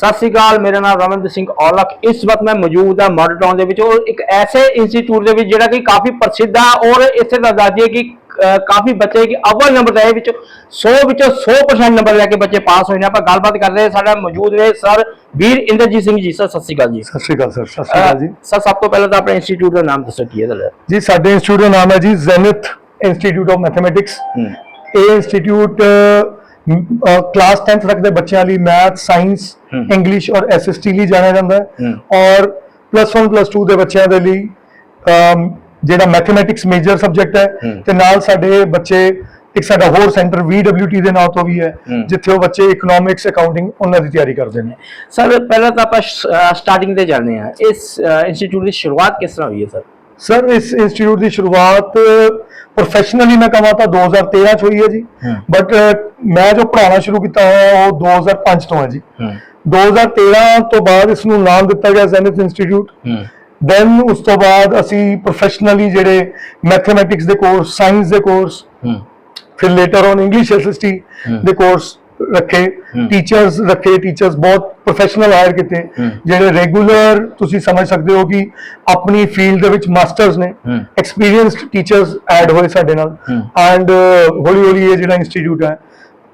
ਸਤਿ ਸ਼੍ਰੀ ਅਕਾਲ ਮੇਰਾ ਨਾਮ ਰਮਨਦੀਪ ਸਿੰਘ ਔਲਖ। ਇਸ ਵਕਤ ਮੈਂ ਮੌਜੂਦ ਹਾਂ ਮਾਡਲ ਟਾਊਨ ਦੇ ਵਿੱਚ। ਔਰ ਇੱਕ ਐਸੇ ਇੰਸਟੀਚਿਊਟ ਦੇ ਵਿੱਚ ਜਿਹੜਾ ਕਿ ਕਾਫੀ ਪ੍ਰਸਿੱਧ ਆ ਔਰ ਇੱਥੇ ਦਾ ਦੱਸਦੀਏ ਕਿ ਅਹ, ਕਾਫੀ ਬੱਚੇ ਕਿ ਅਵਲ ਨੰਬਰ ਦੇ ਵਿੱਚ 100 ਵਿੱਚੋਂ 100% ਨੰਬਰ ਲੈ ਕੇ ਬੱਚੇ ਪਾਸ ਹੋਏ ਨੇ। ਆਪਾਂ ਗੱਲਬਾਤ ਕਰ ਰਹੇ ਹਾਂ। ਸਾਡਾ ਮੌਜੂਦ ਨੇ ਸਰ ਵੀਰ ਇੰਦਰਜੀਤ ਸਿੰਘ ਜੀ। ਸਰ ਸਤਿ ਸ਼੍ਰੀ ਅਕਾਲ ਜੀ। ਸਤਿ ਸ਼੍ਰੀ ਅਕਾਲ ਸਰ। ਸਤਿ ਸ਼੍ਰੀ ਅਕਾਲ ਜੀ। ਸਰ ਸਭ ਤੋਂ ਪਹਿਲਾਂ ਤਾਂ ਆਪਣੇ ਇੰਸਟੀਚਿਊਟ ਦਾ ਨਾਮ ਦੱਸੋ ਕੀ ਹੈ ਤੁਹਾਡਾ? ਜੀ ਸਾਡੇ ਇੰਸਟੀਚਿਊਟ ਦਾ ਨਾਮ ਹੈ ਜੀ ਜ਼ੈਨਿਥ ਇੰਸਟੀਚਿਊਟ ਆਫ ਮੈਥਮੈਟਿਕਸ ਹੂੰ। ਇਹ ਇੰਸਟੀਚਿਊਟ ਕਲਾਸ 10th ਤੱਕ ਦੇ ਬੱਚਿਆਂ ਲਈ ਮੈਥ ਸਾਇੰਸ। ਇੰਗਲਿਸ਼ ਔਰ ਐਸਐਸਟੀ ਲਈ ਜਾਣਿਆ ਜਾਂਦਾ ਹੈ। ਔਰ ਪਲੱਸ 1 ਪਲੱਸ 2 ਦੇ ਬੱਚਿਆਂ ਦੇ ਲਈ ਜਿਹੜਾ ਮੈਥਮੈਟਿਕਸ ਮੇਜਰ ਸਬਜੈਕਟ ਹੈ। ਤੇ ਨਾਲ ਸਾਡੇ ਬੱਚੇ ਇੱਕ ਸਾਡਾ ਹੋਰ ਸੈਂਟਰ VWT ਦੇ ਨਾਂ ਤੋਂ ਵੀ ਹੈ। ਜਿੱਥੇ ਉਹ ਬੱਚੇ ਇਕਨੋਮਿਕਸ ਅਕਾਊਂਟਿੰਗ ਉਹਨਾਂ ਦੀ ਤਿਆਰੀ ਕਰਦੇ ਨੇ ਸਰ ਪਹਿਲਾਂ ਤਾਂ ਆਪਾਂ ਸਟਾਰਟਿੰਗ ਤੇ ਚੱਲਦੇ ਹਾਂ ਇਸ ਇੰਸਟੀਚਿਊਟ ਦੀ ਸ਼ੁਰੂਆਤ ਕਿਸ ਤਰ੍ਹਾਂ ਹੋਈ ਹੈ ਸਰ ਸਰ ਇਸ ਇੰਸਟੀਚਿਊਟ ਦੀ ਸ਼ੁਰੂਆਤ ਪ੍ਰੋਫੈਸ਼ਨਲੀ ਮੈਂ ਕਹਾਂ ਤਾਂ 2013 ਚ ਹੋਈ ਹੈ ਜੀ। ਬਟ ਮੈਂ ਜੋ ਪੜ੍ਹਾਉਣਾ ਸ਼ੁਰੂ ਕੀਤਾ ਹੋਇਆ ਉਹ 2005 ਤੋਂ ਹੈ ਜੀ। ਹੂੰ। 2013 ਤੋਂ ਬਾਅਦ ਇਸ ਨੂੰ ਨਾਮ ਦਿੱਤਾ ਗਿਆ ਜ਼ੈਨਿਥ ਇੰਸਟੀਚਿਊਟ ਦੈਨ ਉਸ ਤੋਂ ਬਾਅਦ ਅਸੀਂ ਪ੍ਰੋਫੈਸ਼ਨਲੀ ਜਿਹੜੇ ਮੈਥਮੈਟਿਕਸ ਦੇ ਕੋਰਸ ਸਾਇੰਸ ਦੇ ਕੋਰਸ ਫਿਰ ਲੇਟਰ ਔਨ ਇੰਗਲਿਸ਼ ਐਸਐਸਟੀ। ਦੇ ਕੋਰਸ ਰੱਖੇ। ਟੀਚਰਸ ਰੱਖੇ ਟੀਚਰਸ ਬਹੁਤ ਪ੍ਰੋਫੈਸ਼ਨਲ ਹਾਇਰ ਕੀਤੇ। ਜਿਹੜੇ ਰੈਗੂਲਰ ਤੁਸੀਂ ਸਮਝ ਸਕਦੇ ਹੋ ਕਿ ਆਪਣੀ ਫੀਲਡ ਦੇ ਵਿੱਚ ਮਾਸਟਰਸ ਨੇ। ਐਕਸਪੀਰੀਅੰਸਡ ਟੀਚਰਸ ਐਡ ਹੋਏ ਸਾਡੇ ਨਾਲ। ਐਂਡ ਹੌਲੀ ਹੌਲੀ ਇਹ ਜਿਹੜਾ ਇੰਸਟੀਚਿਊਟ ਹੈ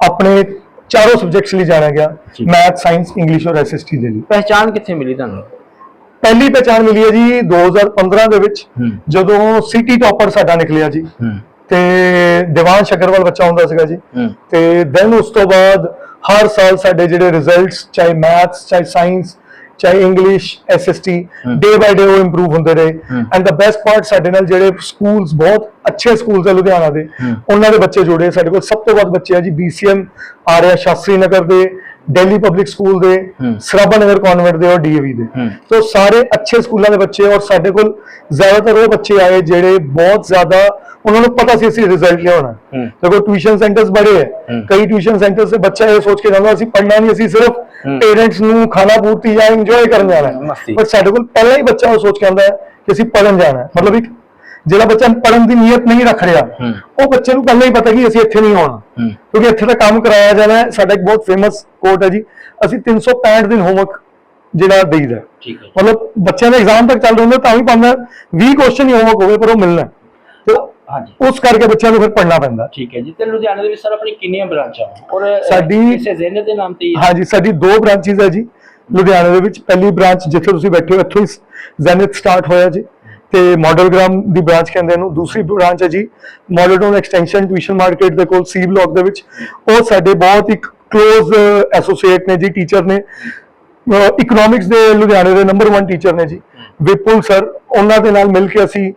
ਆਪਣੇ ਚਾਰੋਂ ਸਬਜੈਕਟਸ ਲਈ ਜਾਣਿਆ ਗਿਆ। ਮੈਥ ਸਾਇੰਸ ਇੰਗਲਿਸ਼ ਔਰ ਐਸਐਸਟੀ ਦੇ ਲਈ ਪਹਿਚਾਨ ਕਿੱਥੇ ਮਿਲੀ ਤੁਹਾਨੂੰ ਪਹਿਲੀ ਪਹਿਚਾਣ ਮਿਲੀ ਹੈ ਜੀ 2015 ਦੇ ਵਿੱਚ। ਜਦੋਂ ਸਿਟੀ ਟੌਪਰ ਸਾਡਾ ਨਿਕਲਿਆ ਜੀ ਤੇ ਦਿਵਾਨ ਅਗਰਵਾਲ ਬੱਚਾ ਹੁੰਦਾ ਸੀਗਾ ਜੀ ਤੇ ਦੈਨ ਉਸ ਤੋਂ ਬਾਅਦ ਹਰ ਸਾਲ ਸਾਡੇ ਜਿਹੜੇ ਰਿਜ਼ਲਟਸ ਚਾਹੇ ਮੈਥਸ ਚਾਹੇ ਸਾਇੰਸ ਚਾਹੇ ਇੰਗਲਿਸ਼ ਐਸਐਸਟੀ। ਡੇ ਬਾਈ ਡੇ ਉਹ ਇੰਪਰੂਵ ਹੁੰਦੇ ਰਹੇ। ਐਂਡ ਦਾ ਬੈਸਟ ਪਾਰਟ ਸਾਡੇ ਨਾਲ ਜਿਹੜੇ ਸਕੂਲਸ ਬਹੁਤ ਅੱਛੇ ਸਕੂਲਸ ਹੈ ਲੁਧਿਆਣਾ ਦੇ। ਉਹਨਾਂ ਦੇ ਬੱਚੇ ਜੁੜੇ ਸਾਡੇ ਕੋਲ ਸਭ ਤੋਂ ਵੱਧ ਬੱਚੇ ਆ ਜੀ ਬੀਸੀਐਮ ਆਰਿਆ ਸ਼ਾਸਤਰੀ ਨਗਰ ਦੇ ਦਿੱਲੀ ਪਬਲਿਕ ਸਕੂਲ ਦੇ। ਸਰਾਭਾ ਨਗਰ ਕਨਵੈਂਟ ਦੇ ਔਰ ਡੀਏਵੀ ਦੇ। ਤੋ ਸਾਰੇ ਅੱਛੇ ਸਕੂਲਾਂ ਦੇ ਬੱਚੇ ਔਰ ਸਾਡੇ ਕੋਲ ਜ਼ਿਆਦਾਤਰ ਉਹ ਬੱਚੇ ਆਏ ਜਿਹੜੇ ਬਹੁਤ ਜ਼ਿਆਦਾ ਉਹਨਾਂ ਨੂੰ ਪਤਾ ਸੀ ਅਸੀਂ ਰਿਜ਼ਲਟ ਲਿਆਉਣਾ। ਦੇਖੋ ਟਿਊਸ਼ਨ ਸੈਂਟਰਸ ਬੜੇ ਹੈ। ਕਈ ਟਿਊਸ਼ਨ ਸੈਂਟਰਸ ਸੇ ਬੱਚਾ ਇਹ ਸੋਚ ਕੇ ਜਾਂਦਾ ਅਸੀਂ ਪੜ੍ਹਨਾ ਨਹੀਂ ਅਸੀਂ ਸਿਰਫ। ਪੇਰੈਂਟਸ ਨੂੰ ਖਾਣਾ ਪੂਰਤੀ ਜਾਂ ਇੰਜੋਏ ਕਰਨ ਜਾਣਾ। ਪਰ ਸਾਡੇ ਕੋਲ ਪਹਿਲਾਂ ਹੀ ਬੱਚਾ ਉਹ ਸੋਚ ਕੇ ਆਉਂਦਾ ਹੈ ਕਿ ਅਸੀਂ ਪੜ੍ਹਨ ਜਾਣਾ ਮਤਲਬ ਇੱਕ ਜਿਹੜਾ ਬੱਚਾ ਪੜ੍ਹਨ ਦੀ ਨੀਅਤ ਨਹੀਂ ਰੱਖ ਰਿਹਾ। ਉਹ ਬੱਚੇ ਨੂੰ ਪਹਿਲਾਂ ਹੀ ਪਤਾ ਕਿ ਅਸੀਂ ਇੱਥੇ ਨਹੀਂ ਆਉਣਾ ਕਿਉਂਕਿ ਇੱਥੇ ਤਾਂ ਕੰਮ ਕਰਾਇਆ ਜਾਣਾ ਹੈ ਸਾਡਾ ਇੱਕ ਬਹੁਤ ਫੇਮਸ ਕੋਟ ਹੈ ਜੀ ਅਸੀਂ 365 ਦਿਨ ਹੋਮਵਰਕ ਜਿਹੜਾ ਦੇਈਦਾ। ਮਤਲਬ ਬੱਚਿਆਂ ਦੇ ਐਗਜ਼ਾਮ ਤੱਕ ਚੱਲ ਰਹੇ ਤਾਂ ਵੀ ਪਾਉਂਦਾ 20 ਕੁਐਸਚਨ ਹੀ ਹੋਮਵਰਕ ਹੋਵੇ ਪਰ ਉਹ ਮਿਲਣਾ। ਤੇ ਹਾਂਜੀ ਉਸ ਕਰਕੇ ਬੱਚਿਆਂ ਨੂੰ ਫਿਰ ਪੜ੍ਹਨਾ ਪੈਂਦਾ ਠੀਕ ਹੈ ਜੀ ਤੇ ਲੁਧਿਆਣੇ ਦੇ ਵਿੱਚ ਸਰ ਆਪਣੀ ਕਿੰਨੀਆਂ ਬ੍ਰਾਂਚਾਂ ਹਨ ਔਰ ਸਾਡੀ- ਕਿਸੇ ਜ਼ਿਲ੍ਹੇ ਦੇ ਨਾਮ ਤੇ? ਹਾਂਜੀ ਸਾਡੀ ਦੋ ਬ੍ਰਾਂਚਿਸ ਹੈ ਜੀ ਲੁਧਿਆਣਾ ਦੇ ਵਿੱਚ ਪਹਿਲੀ ਬ੍ਰਾਂਚ ਜਿੱਥੇ ਤੁਸੀਂ ਬੈਠੇ ਹੋ ਇੱਥੋਂ ਹੀ ਜ਼ੈਨਿਥ ਸਟਾਰਟ ਹੋਇਆ ਜੀ ਤੇ ਮਾਡਲ ਗ੍ਰਾਮ ਦੀ ਬ੍ਰਾਂਚ ਕਹਿੰਦੇ ਇਹਨੂੰ ਦੂਸਰੀ ਬ੍ਰਾਂਚ ਹੈ ਜੀ Model Town extension tuition market ਦੇ ਕੋਲ ਸੀ ਬਲਾਕ ਦੇ ਵਿੱਚ। ਉਹ ਸਾਡੇ ਬਹੁਤ ਇੱਕ ক্লোਜ਼ ਐਸੋਸੀਏਟ ਨੇ ਜੀ ਟੀਚਰ ਨੇ। ਇਕਨੋਮਿਕਸ ਦੇ ਲੁਧਿਆਣੇ ਦੇ ਨੰਬਰ 1 ਟੀਚਰ ਨੇ ਜੀ। ਵਿਪੁਲ ਸਰ ਉਹਨਾਂ ਦੇ ਨਾਲ ਮਿਲ ਕੇ ਅਸੀਂ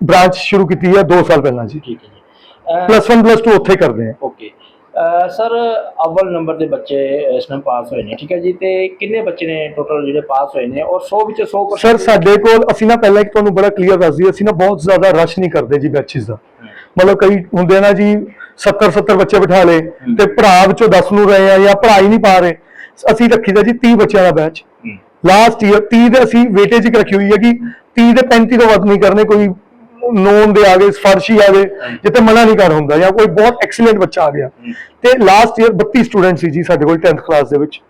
ਬ੍ਰਾਂਚ ਸ਼ੁਰੂ ਕੀਤੀ ਹੈ 2 ਸਾਲ ਪਹਿਲਾਂ ਜੀ। ਠੀਕ ਹੈ ਜੀ। ਪਲੱਸ 1 ਪਲੱਸ 2 ਉੱਥੇ ਕਰਦੇ ਹਾਂ। ਓਕੇ ਸਰ ਅਵਲ ਨੰਬਰ ਦੇ ਬੱਚੇ ਇਸ ਨਾਲ ਪਾਸ ਹੋਏ ਨੇ ਠੀਕ ਹੈ ਜੀ? ਤੇ ਕਿੰਨੇ ਬੱਚੇ ਨੇ ਟੋਟਲ ਜਿਹੜੇ ਪਾਸ ਹੋਏ ਨੇ? ਔਰ 100 ਵਿੱਚੋਂ 100% ਸਰ ਸਾਡੇ ਕੋਲ ਅਸੀਂ ਨਾ ਪਹਿਲਾਂ ਇੱਕ ਤੁਹਾਨੂੰ ਬੜਾ ਕਲੀਅਰ ਦੱਸ ਦਈਏ ਅਸੀਂ ਨਾ ਬਹੁਤ ਜ਼ਿਆਦਾ ਰਸ਼ ਨਹੀਂ ਕਰਦੇ ਜੀ ਬੈਚਿਸ ਦਾ। ਮਤਲਬ ਕਈ ਹੁੰਦੇ ਨਾ ਜੀ 70 70 ਬੱਚੇ ਬਿਠਾ ਲਏ ਤੇ ਪੜ੍ਹਾ ਵਿੱਚੋਂ 10 ਨੂੰ ਰਹੇ ਆ ਜਾਂ ਪੜ੍ਹਾਈ ਨਹੀਂ ਪਾ ਰਹੇ। ਅਸੀਂ ਰੱਖੀਦਾ ਜੀ 30 ਬੱਚਿਆਂ ਦਾ ਬੈਚ ਹੂੰ। ਲਾਸਟ ਈਅਰ 30 ਦੇ ਅਸੀਂ ਵੇਟੇਜ ਰੱਖੀ ਹੋਈ ਹੈ ਕਿ 30 ਦੇ 35 ਤੋਂ ਵੱਧ ਨਹੀਂ ਕਰਨੇ ਕੋਈ ਨੋਨ ਦੇ ਆ ਗਏ ਸਫਾਰਸ਼ੀ ਆ ਗਏ ਜਿੱਥੇ ਮਨਾ ਨਹੀਂ ਕਰ ਹੁੰਦਾ ਜਾਂ ਕੋਈ ਬਹੁਤ ਐਕਸੀਲੈਂਟ ਬੱਚਾ ਆ ਗਿਆ। ਤੇ ਲਾਸਟ ਈਅਰ 32 ਸਟੂਡੈਂਟ ਸੀ ਜੀ ਸਾਡੇ ਕੋਲ 10th ਕਲਾਸ ਦੇ ਵਿੱਚ।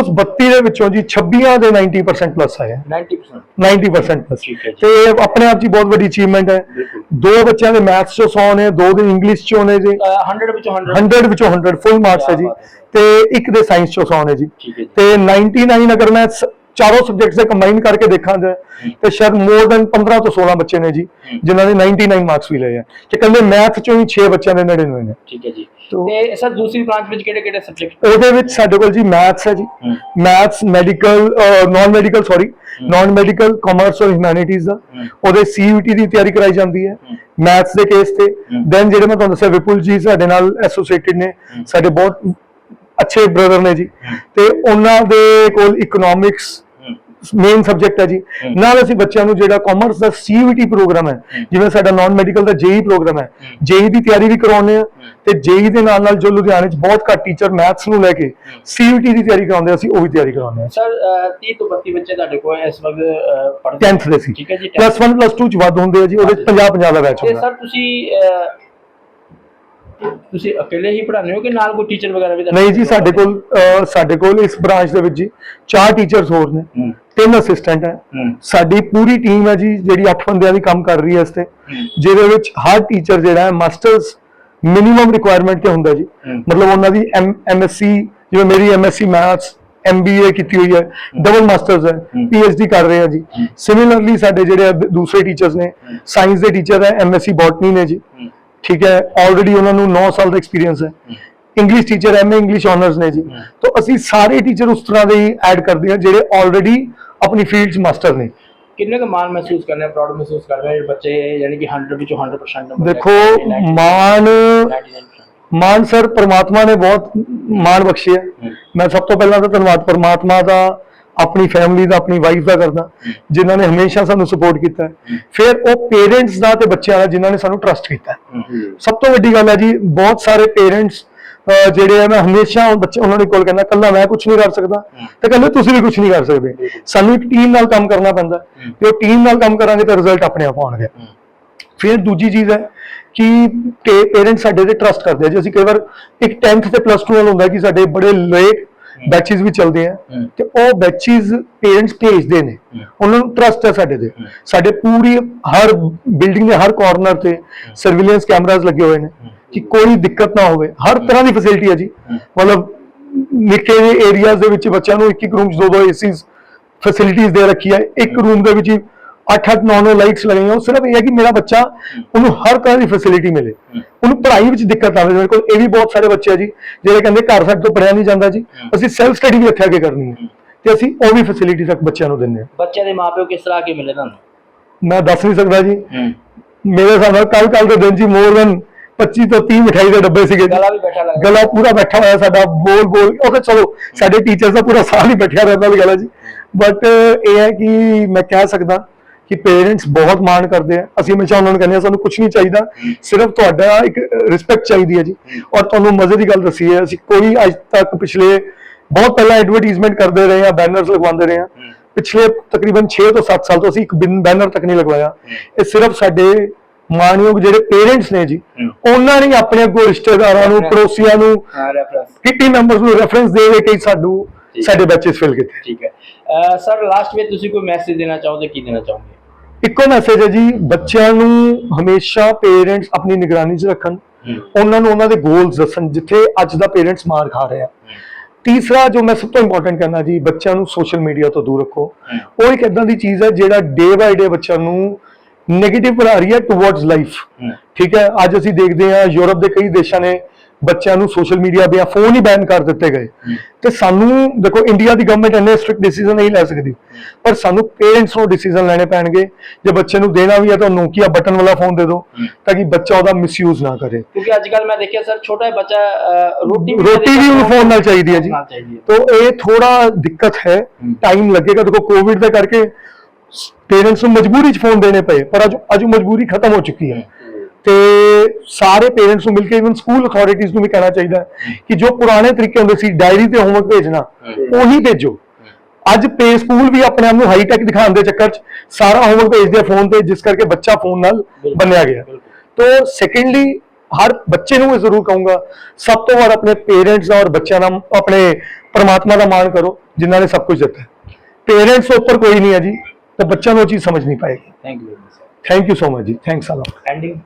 ਉਸ 32 ਦੇ ਵਿੱਚੋਂ ਜੀ 26 ਦੇ 90% ਪਲੱਸ ਆਏ ਆ। 90% 90% ਪਲੱਸ ਠੀਕ ਹੈ ਜੀ। ਤੇ ਆਪਣੇ ਆਪ ਹੀ ਬਹੁਤ ਵੱਡੀ ਅਚੀਵਮੈਂਟ ਹੈ। ਦੋ ਬੱਚਿਆਂ ਦੇ ਮੈਥਸ ਚੋਂ 100 ਨੇ ਦੋ ਦੇ ਇੰਗਲਿਸ਼ ਚੋਂ ਨੇ ਜੀ। ਅਹ, 100 ਵਿੱਚੋਂ 100 100 ਵਿੱਚੋਂ 100 ਫੁੱਲ ਮਾਰਕਸ ਹੈ ਜੀ। ਤੇ ਇੱਕ ਦੇ ਸਾਇੰਸ ਚੋਂ 100 ਨੇ ਜੀ। ਜੀ। ਤੇ 99 ਅਗਰ ਮੈਂ ਚਾਰੋਂ ਸਬਜੈਕਟਸ ਦੇ ਕੰਬਾਈਨ ਕਰਕੇ ਦੇਖਾਂ ਤੇ ਤੇ ਸ਼ਾਇਦ ਮੋਰ ਦੈਨ 15 ਤੋਂ 16 ਬੱਚੇ ਨੇ ਜੀ ਜਿਨ੍ਹਾਂ ਨੇ 99 ਮਾਰਕਸ ਵੀ ਲਏ ਆ। ਕਿ ਕੱਲੇ ਮੈਥ ਚੋਂ ਹੀ 6 ਬੱਚਿਆਂ ਦੇ 99 ਨੇ। ਠੀਕ ਹੈ ਜੀ। ਤੋ- ਤੇ ਸਰ ਦੂਸਰੀ ਬ੍ਰਾਂਚ ਵਿੱਚ ਕਿਹੜੇ ਕਿਹੜੇ ਸਬਜੈਕਟ ਉਹਦੇ ਵਿੱਚ ਸਾਡੇ ਕੋਲ ਜੀ ਮੈਥਸ ਹੈ ਜੀ। Maths medical non medical sorry non medical commerce ਔਰ ਹਿਊਮੈਨਿਟੀਜ਼ ਦਾ। ਉਹਦੇ ਸੀਯੂਟੀ ਦੀ ਤਿਆਰੀ ਕਰਾਈ ਜਾਂਦੀ ਹੈ। ਮੈਥਸ ਦੇ ਕੇਸ ਤੇ। ਦੈਨ ਜਿਹੜੇ ਮੈਂ ਤੁਹਾਨੂੰ ਦੱਸਿਆ ਵਿਪੁਲ ਜੀ ਸਾਡੇ ਨਾਲ ਐਸੋਸੀਏਟਿਡ ਨੇ। ਸਾਡੇ ਬਹੁਤ ਅੱਛੇ ਬ੍ਰਦਰ ਨੇ ਜੀ। ਤੇ ਉਹਨਾਂ ਦੇ ਕੋਲ ਇਕਨੋਮਿਕਸ ਮੇਨ ਸਬਜੈਕਟ ਹੈ ਜੀ। ਨਾਲ ਅਸੀਂ ਬੱਚਿਆਂ ਨੂੰ ਜਿਹੜਾ ਕਾਮਰਸ ਦਾ ਸੀਯੂਟੀ ਪ੍ਰੋਗਰਾਮ ਹੈ ਜਿਵੇਂ ਸਾਡਾ ਨਾਨ ਮੈਡੀਕਲ ਦਾ ਜੇਈ ਪ੍ਰੋਗਰਾਮ ਹੈ ਜੇਈ ਦੀ ਤਿਆਰੀ ਵੀ ਕਰਾਉਂਦੇ ਆ ਤੇ ਜੇਈ ਦੇ ਨਾਲ ਨਾਲ ਜੋ ਲੁਧਿਆਣੇ 'ਚ ਬਹੁਤ ਘੱਟ ਟੀਚਰ ਮੈਥਸ ਨੂੰ ਲੈ ਕੇ ਸੀਯੂਟੀ ਦੀ ਤਿਆਰੀ ਕਰਾਉਂਦੇ ਆ, ਅਸੀਂ ਉਹ ਵੀ ਤਿਆਰੀ ਕਰਾਉਂਦੇ ਆ ਸਰ 30 ਤੋਂ 32 ਬੱਚੇ ਤੁਹਾਡੇ ਕੋਲ ਇਸ ਵਕਤ ਪੜ੍ਹਦੇ 10th ਦੇ ਸੀ। ਠੀਕ ਹੈ ਜੀ, 10th ਪਲੱਸ 1 ਪਲੱਸ 2 ਚ ਵੱਧ ਹੁੰਦੇ ਆ ਜੀ ਉਹਦੇ 'ਚ 50 50 ਦਾ ਬੈਚ ਤੇ ਹੁੰਦਾ। ਸਰ ਤੁਸੀਂ ਤੁਸੀਂ ਇਕੱਲੇ ਹੀ ਪੜ੍ਹਾਉਂਦੇ ਹੋ ਕਿ ਨਾਲ ਕੋਈ ਟੀਚਰ ਵਗੈਰਾ ਵੀ ਨਹੀਂ ਜੀ ਸਾਡੇ ਕੋਲ ਅਹ, ਸਾਡੇ ਕੋਲ ਇਸ ਬ੍ਰਾਂਚ ਦੇ ਵਿੱਚ ਜੀ ਚਾਰ ਟੀਚਰਸ ਹੋਰ ਨੇ ਹੂੰ। ਤਿੰਨ ਅਸਿਸਟੈਂਟ ਹੈ। ਹੂੰ। ਸਾਡੀ ਪੂਰੀ ਟੀਮ ਹੈ ਜੀ ਜਿਹੜੀ 8 ਬੰਦਿਆਂ ਦੀ ਕੰਮ ਕਰ ਰਹੀ ਹੈ ਇਸ ਤੇ। ਜਿਹਦੇ ਵਿੱਚ ਹਰ ਟੀਚਰ ਜਿਹੜਾ ਹੈ ਮਾਸਟਰਸ ਮਿਨੀਮਮ ਰਿਕੁਆਇਰਮੈਂਟ ਤੇ ਹੁੰਦਾ ਜੀ। ਹੂੰ। ਮਤਲਬ ਉਹਨਾਂ ਦੀ ਐਮਐਸਸੀ ਜਿਵੇਂ ਮੇਰੀ ਐਮਐਸਸੀ ਮੈਥਸ ਐਮਬੀਏ ਕੀਤੀ ਹੋਈ ਹੈ ਡਬਲ ਮਾਸਟਰਸ ਹੈ ਹੂੰ। ਪੀਐਚਡੀ ਕਰ ਰਹੇ ਆ ਜੀ। ਸਿਮਿਲਰਲੀ ਸਾਡੇ ਜਿਹੜੇ ਆ ਦ- ਦੂਸਰੇ ਟੀਚਰਸ ਨੇ ਸਾਇੰਸ ਦੇ ਟੀਚਰ ਹੈ ਐਮਐਸਸੀ ਬੋਟਨੀ ਨੇ ਜੀ। ਹੂੰ। ਠੀਕ ਹੈ ਆਲਰੇਡੀ ਉਹਨਾਂ ਨੂੰ 9 ਸਾਲ ਦਾ ਐਕਸਪੀਰੀਅੰਸ ਹੈ। English teacher MA English honours ਨੇ ਜੀ। ਤਾਂ ਅਸੀਂ ਸਾਰੇ ਟੀਚਰ ਉਸ ਤਰ੍ਹਾਂ ਦੇ ਹੀ ਐਡ ਕਰਦੇ ਹਾਂ ਜਿਹੜੇ ਆਲਰੇਡੀ ਆਪਣੀ ਫੀਲਡ 'ਚ ਮਾਸਟਰ ਨੇ। ਕਿੰਨੇ ਕੁ ਮਾਣ ਮਹਿਸੂਸ ਕਰਨੇ ਪ੍ਰਾਊਡ ਮਹਿਸੂਸ ਕਰਦੇ ਨੇ ਬੱਚੇ ਯਾਨੀ ਕਿ 100 ਵਿੱਚੋਂ 100% ਨੰਬਰ ਦੇਖੋ ਮਾਣ 99% ਮਾਣ ਸਰ ਪ੍ਰਮਾਤਮਾ ਨੇ ਬਹੁਤ ਮਾਣ ਬਖਸ਼ਿਆ ਮੈਂ ਸਭ ਤੋਂ ਪਹਿਲਾਂ ਤਾਂ ਧੰਨਵਾਦ ਪ੍ਰਮਾਤਮਾ ਦਾ ਆਪਣੀ ਫੈਮਿਲੀ ਦਾ ਆਪਣੀ ਵਾਈਫ ਦਾ ਕਰਦਾ ਜਿਨ੍ਹਾਂ ਨੇ ਹਮੇਸ਼ਾ ਸਾਨੂੰ ਸਪੋਰਟ ਕੀਤਾ। ਫਿਰ ਉਹ ਪੇਰੈਂਟਸ ਦਾ ਤੇ ਬੱਚਿਆਂ ਦਾ ਜਿਨ੍ਹਾਂ ਨੇ ਸਾਨੂੰ ਟਰਸਟ ਕੀਤਾ। ਸਭ ਤੋਂ ਵੱਡੀ ਗੱਲ ਹੈ ਜੀ ਬਹੁਤ ਸਾਰੇ ਪੇਰੈਂਟਸ ਜਿਹੜੇ ਆ ਮੈਂ ਹਮੇਸ਼ਾ ਉਹ ਬੱਚੇ ਉਹਨਾਂ ਦੇ ਕੋਲ ਕਹਿੰਦਾ ਕੱਲਾ ਮੈਂ ਕੁਝ ਨਹੀਂ ਕਰ ਸਕਦਾ। ਤੇ ਕਹਿੰਦੇ ਤੁਸੀਂ ਵੀ ਕੁਝ ਨਹੀਂ ਕਰ ਸਕਦੇ। ਸਾਨੂੰ ਇੱਕ ਟੀਮ ਨਾਲ ਕੰਮ ਕਰਨਾ ਪੈਂਦਾ ਤੇ ਉਹ ਟੀਮ ਨਾਲ ਕੰਮ ਕਰਾਂਗੇ ਤਾਂ ਰਿਜ਼ਲਟ ਆਪਣੇ ਆਪ ਆਉਣਗੇ। ਫਿਰ ਦੂਜੀ ਚੀਜ਼ ਹੈ ਕਿ ਪੇਰੈਂਟਸ ਸਾਡੇ ਤੇ ਟਰਸਟ ਕਰਦੇ ਆ ਜੀ। ਅਸੀਂ ਕਈ ਵਾਰ ਇੱਕ 10th ਤੇ ਪਲੱਸ 2 ਨਾਲ ਹੁੰਦਾ ਕਿ ਸਾਡੇ ਬੜੇ ਲੇਟ ਬੈਚਸ ਵੀ ਚੱਲਦੇ ਆ। ਤੇ ਉਹ ਬੈਚਸ ਪੇਰੈਂਟਸ ਭੇਜਦੇ ਨੇ। ਉਹਨਾਂ ਨੂੰ ਟਰਸਟ ਹੈ ਸਾਡੇ ਤੇ। ਸਾਡੇ ਪੂਰੀ ਹਰ ਬਿਲਡਿੰਗ ਦੇ ਹਰ ਕਾਰਨਰ ਤੇ ਸਰਵੇਲੈਂਸ ਕੈਮਰਾਸ ਲੱਗੇ ਹੋਏ ਨੇ ਕਿ ਕੋਈ ਦਿੱਕਤ ਨਾ ਹੋਵੇ। ਹਰ ਤਰ੍ਹਾਂ ਦੀ ਫੈਸਿਲਿਟੀ ਹੈ ਜੀ। ਮਤਲਬ ਨਿੱਕੇ ਜਿਹੇ ਏਰੀਆਜ਼ ਦੇ ਵਿੱਚ ਬੱਚਿਆਂ ਨੂੰ ਇੱਕ ਇੱਕ ਰੂਮ 'ਚ ਦੋ ਦੋ ਏਸੀਜ਼ ਫੈਸਿਲਿਟੀਜ਼ ਦੇ ਰੱਖੀ ਹੈ ਇੱਕ ਰੂਮ ਦੇ ਵਿੱਚ ਹੀ 8-8 9-9 ਲਾਈਟਸ ਲਗਾਈਆਂ। ਉਹ ਸਿਰਫ ਇਹ ਹੈ ਕਿ ਮੇਰਾ ਬੱਚਾ ਉਹਨੂੰ ਹਰ ਤਰ੍ਹਾਂ ਦੀ ਫੈਸਿਲਿਟੀ ਮਿਲੇ। ਉਹਨੂੰ ਪੜ੍ਹਾਈ ਵਿੱਚ ਦਿੱਕਤ ਆਵੇ। ਮੇਰੇ ਕੋਲ ਇਹ ਵੀ ਬਹੁਤ ਸਾਰੇ ਬੱਚੇ ਆ ਜੀ ਜਿਹੜੇ ਕਹਿੰਦੇ ਘਰ ਸਾਡੇ ਤੋਂ ਪੜਿਆ ਨਹੀਂ ਜਾਂਦਾ ਜੀ। ਅਸੀਂ ਸੈਲਫ ਸਟੱਡੀ ਵੀ ਇੱਥੇ ਆ ਕੇ ਕਰਨੀ ਹੈ। ਤੇ ਅਸੀਂ ਉਹ ਵੀ ਫੈਸਿਲਿਟੀ ਤੱਕ ਬੱਚਿਆਂ ਨੂੰ ਦਿੰਦੇ ਹਾਂ। ਬੱਚਿਆਂ ਦੇ ਮਾਪਿਓ ਕਿਸ ਤਰ੍ਹਾਂ ਕੇ ਮਿਲੇ ਤੁਹਾਨੂੰ? ਮੈਂ ਦੱਸ ਨਹੀਂ ਸਕਦਾ ਜੀ। ਮੇਰੇ ਹਿਸਾਬ ਨਾਲ ਕੱਲ ਕੱਲ ਦੇ ਦਿਨ ਜੀ ਮੋਰ ਦਨ 25 ਤੋਂ 30 ਮਿਠਾਈ ਦੇ ਡੱਬੇ ਸੀਗੇ ਜੀ। ਗਲਾ ਵੀ ਬੈਠਾ ਲੱਗਦਾ। ਗਲਾ ਪੂਰਾ ਬੈਠਾ ਹੋਇਆ ਸਾਡਾ ਬੋਲ ਬੋਲ। ਉਹ ਤਾਂ ਚਲੋ ਸਾਡੇ ਟੀਚਰਸ ਦਾ ਪੂਰਾ ਸਾਲ ਹੀ ਬੈਠਿਆ ਰਹਿੰਦਾ ਵੀ ਗਲਾ ਜੀ। ਬਟ ਇਹ ਹੈ ਕਿ ਮੈਂ ਕਹਿ ਸਕਦਾ ਕਿ ਪੇਰੈਂਟਸ ਬਹੁਤ ਮਾਣ ਕਰਦੇ ਆ। ਅਸੀਂ ਹਮੇਸ਼ਾ ਉਹਨਾਂ ਨੂੰ ਕਹਿੰਦੇ ਆ ਸਾਨੂੰ ਕੁਝ ਨਹੀਂ ਚਾਹੀਦਾ। ਸਿਰਫ ਤੁਹਾਡਾ ਇੱਕ ਰਿਸਪੈਕਟ ਚਾਹੀਦੀ ਹੈ ਜੀ। ਔਰ ਤੁਹਾਨੂੰ ਮਜ਼ੇ ਦੀ ਗੱਲ ਦੱਸੀ ਹੈ ਅਸੀਂ ਕੋਈ ਅੱਜ ਤੱਕ ਪਿਛਲੇ ਬਹੁਤ ਪਹਿਲਾਂ ਐਡਵਰਟਾਈਜ਼ਮੈਂਟ ਕਰਦੇ ਰਹੇ ਆ ਬੈਨਰਸ ਲਗਵਾਉਂਦੇ ਰਹੇ ਆ। ਪਿਛਲੇ ਤਕਰੀਬਨ 6 ਤੋਂ 7 ਸਾਲ ਤੋਂ ਅਸੀਂ ਇੱਕ ਬੈਨਰ ਤੱਕ ਨਹੀਂ ਲਗਵਾਇਆ। ਇਹ ਸਿਰਫ ਸਾਡੇ ਮਾਣਯੋਗ ਜਿਹੜੇ ਪੇਰੈਂਟਸ ਨੇ ਜੀ ਉਹਨਾਂ ਨੇ ਆਪਣੇ ਅੱਗੋਂ ਰਿਸ਼ਤੇਦਾਰਾਂ ਨੂੰ ਪੜੋਸੀਆਂ ਨੂੰ ਕਿੱਟੀ ਮੈਂਬਰਸ ਨੂੰ ਰੈਫਰੈਂਸ ਦੇ ਦੇ ਕੇ ਠੀਕ। ਸਾਡੇ ਬੱਚੇ ਫਿਲ ਕੀਤੇ। ਠੀਕ ਹੈ। ਸਰ ਲਾਸਟ ਵਿੱਚ ਤੁਸੀਂ ਕੋਈ ਮੈਸੇਜ ਦੇਣਾ ਚਾਹੋਗੇ ਕੀ ਦੇਣਾ ਚਾਹੋਗੇ? ਇੱਕੋ ਮੈਸੇਜ ਹੈ ਜੀ ਬੱਚਿਆਂ ਨੂੰ ਹਮੇਸ਼ਾ ਪੇਰੈਂਟਸ ਆਪਣੀ ਨਿਗਰਾਨੀ 'ਚ ਰੱਖਣ। ਉਹਨਾਂ ਨੂੰ ਉਹਨਾਂ ਦੇ ਗੋਲਸ ਦੱਸਣ ਜਿੱਥੇ ਅੱਜ ਦਾ ਪੇਰੈਂਟਸ ਮਾਰ ਖਾ ਰਿਹਾ। ਤੀਸਰਾ ਜੋ ਮੈਂ ਸਭ ਤੋਂ ਇੰਪੋਰਟੈਂਟ ਕਰਨਾ ਜੀ ਬੱਚਿਆਂ ਨੂੰ ਸੋਸ਼ਲ ਮੀਡੀਆ ਤੋਂ ਦੂਰ ਰੱਖੋ। ਉਹ ਇੱਕ ਇਦਾਂ ਦੀ ਚੀਜ਼ ਹੈ ਜਿਹੜਾ ਡੇ ਬਾਈ ਡੇ ਬੱਚਿਆਂ ਨੂੰ 네ਗੇਟਿਵ ਬਣਾ ਰਹੀ ਹੈ ਟੁਵਰਡਸ ਲਾਈਫ ਠੀਕ ਹੈ ਅੱਜ ਅਸੀਂ ਦੇਖਦੇ ਹਾਂ ਯੂਰਪ ਦੇ ਕਈ ਦੇਸ਼ਾਂ ਨੇ ਬੱਚਿਆਂ ਨੂੰ ਸੋਸ਼ਲ ਮੀਡੀਆ ਦੇ ਫੋਨ ਹੀ ਬੈਨ ਕਰ ਦਿੱਤੇ ਗਏ। ਤੇ ਸਾਨੂੰ ਦੇਖੋ ਇੰਡੀਆ ਦੀ ਗਵਰਨਮੈਂਟ ਇੰਨੇ ਸਟ੍ਰਿਕਟ ਡਿਸੀਜਨ ਨਹੀਂ ਲੈ ਸਕਦੀ। ਪਰ ਸਾਨੂੰ ਪੇਰੈਂਟਸ ਨੂੰ ਡਿਸੀਜਨ ਲੈਣੇ ਪੈਣਗੇ। ਜੇ ਬੱਚੇ ਨੂੰ ਦੇਣਾ ਵੀ ਹੈ ਤਾਂ ਨੋਕੀਆ ਬਟਨ ਵਾਲਾ ਫੋਨ ਦੇ ਦਿਓ ਤਾਂ ਕਿ ਬੱਚਾ ਉਹਦਾ ਮਿਸਯੂਜ਼ ਨਾ ਕਰੇ। ਕਿਉਂਕਿ ਅੱਜ ਕੱਲ ਮੈਂ ਦੇਖਿਆ ਸਰ ਛੋਟਾ ਬੱਚਾ ਰੋਟੀ ਰੋਟੀ ਵੀ ਉਹਨੂੰ ਫੋਨ ਨਾਲ ਚਾਹੀਦੀ ਹੈ ਜੀ। ਤਾਂ ਇਹ ਥੋੜਾ ਦਿੱਕਤ ਹੈ। ਟਾਈਮ ਲੱਗੇਗਾ। ਦੇਖੋ ਕੋਵਿਡ ਦੇ ਕਰਕੇ ਪੇਰੈਂਟਸ ਨੂੰ ਮਜਬੂਰੀ 'ਚ ਫੋਨ ਦੇਣੇ ਪਏ ਪਰ ਅੱਜ ਅੱਜ ਮਜਬੂਰੀ ਖਤਮ ਹੋ ਚੁੱਕੀ ਹੈ। ਤੇ ਸਾਰੇ ਪੇਰੈਂਟਸ ਨੂੰ ਮਿਲ ਕੇ ਇਵਨ ਸਕੂਲ ਅਥਾਰਟੀਆਂ ਨੂੰ ਵੀ ਕਹਿਣਾ ਚਾਹੀਦਾ ਕਿ ਜੋ ਪੁਰਾਣੇ ਤਰੀਕੇ ਹੁੰਦੇ ਸੀ ਡਾਇਰੀ ਤੇ ਹੋਮਵਰਕ ਭੇਜਣਾ ਉਹੀ ਭੇਜੋ। ਅੱਜ ਪੇ ਸਕੂਲ ਵੀ ਆਪਣੇ ਆਪ ਨੂੰ ਹਾਈ ਟੈਕ ਦਿਖਾਉਣ ਦੇ ਚੱਕਰ 'ਚ ਸਾਰਾ ਹੋਮਵਰਕ ਭੇਜਦੇ ਫੋਨ ਤੇ ਜਿਸ ਕਰਕੇ ਬੱਚਾ ਫੋਨ ਨਾਲ ਬੰਨਿਆ ਗਿਆ। ਤੋਂ ਸੈਕੰਡਲੀ ਹਰ ਬੱਚੇ ਨੂੰ ਇਹ ਜ਼ਰੂਰ ਕਹੂੰਗਾ ਸਭ ਤੋਂ ਵੱਧ ਆਪਣੇ ਪੇਰੈਂਟਸ ਔਰ ਬੱਚਿਆਂ ਦਾ ਆਪਣੇ ਪਰਮਾਤਮਾ ਦਾ ਮਾਣ ਕਰੋ ਜਿਨ੍ਹਾਂ ਨੇ ਸਭ ਕੁਝ ਦਿੱਤਾ ਪੇਰੈਂਟਸ ਉੱਪਰ ਕੋਈ ਨਹੀਂ ਹੈ ਜੀ ਤਾਂ ਬੱਚਿਆਂ ਨੂੰ ਉਹ ਚੀਜ਼ ਸਮਝ ਨਹੀਂ ਪਾਏਗੀ। Thank you thank you so much ਜੀ ਥੈਂਕਸ ਅ ਲੋਟ ਐਂਡਿੰਗ